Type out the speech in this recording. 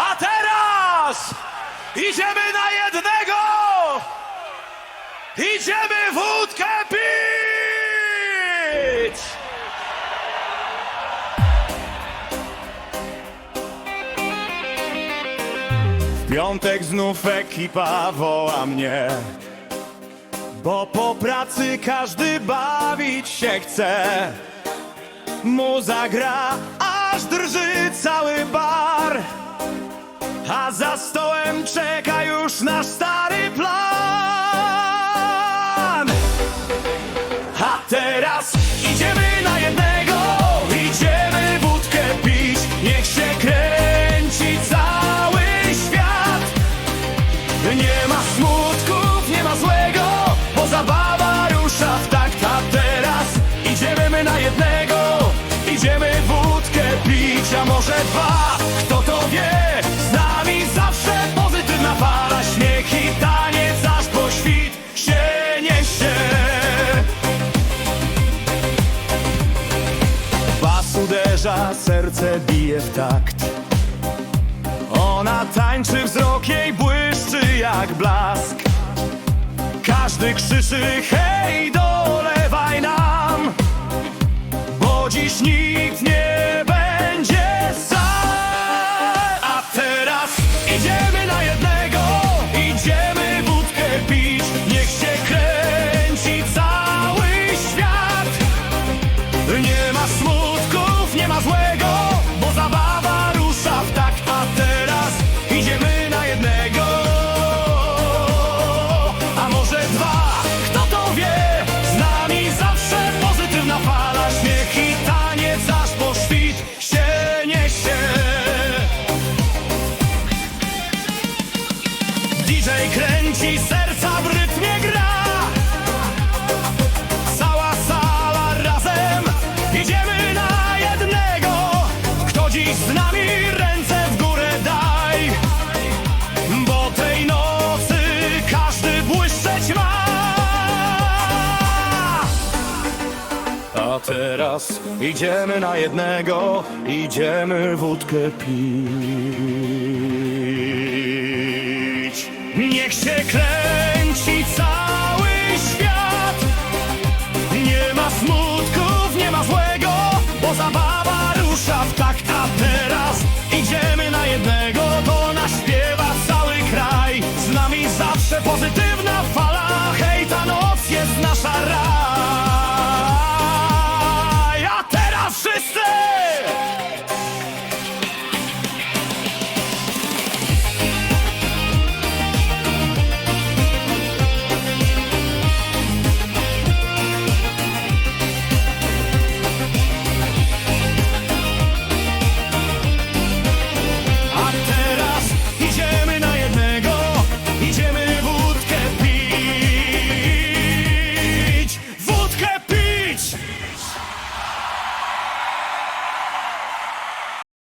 A teraz idziemy na jednego! Idziemy wódkę pić! W piątek znów ekipa woła mnie Bo po pracy każdy bawić się chce Muza gra, aż drży cały bar A za stołem czeka już nasz stary plan. A teraz idziemy na jednego Idziemy wódkę pić. Niech się kręci cały świat. Nie ma smutków, nie ma złego Bo zabawa rusza w takt. A teraz idziemy my na jednego Idziemy wódkę pić, a może dwa uderza, serce bije w takt. Ona tańczy, wzrok jej błyszczy jak blask. Każdy krzyczy, hej, dolewaj nam! Bo dziś nikt nie będzie sam. A teraz idziemy kręci, serca w rytmie gra. Cała sala razem. Idziemy na jednego. Kto dziś z nami ręce w górę daj? Bo tej nocy każdy błyszczeć ma. A teraz idziemy na jednego. Idziemy wódkę pić красавка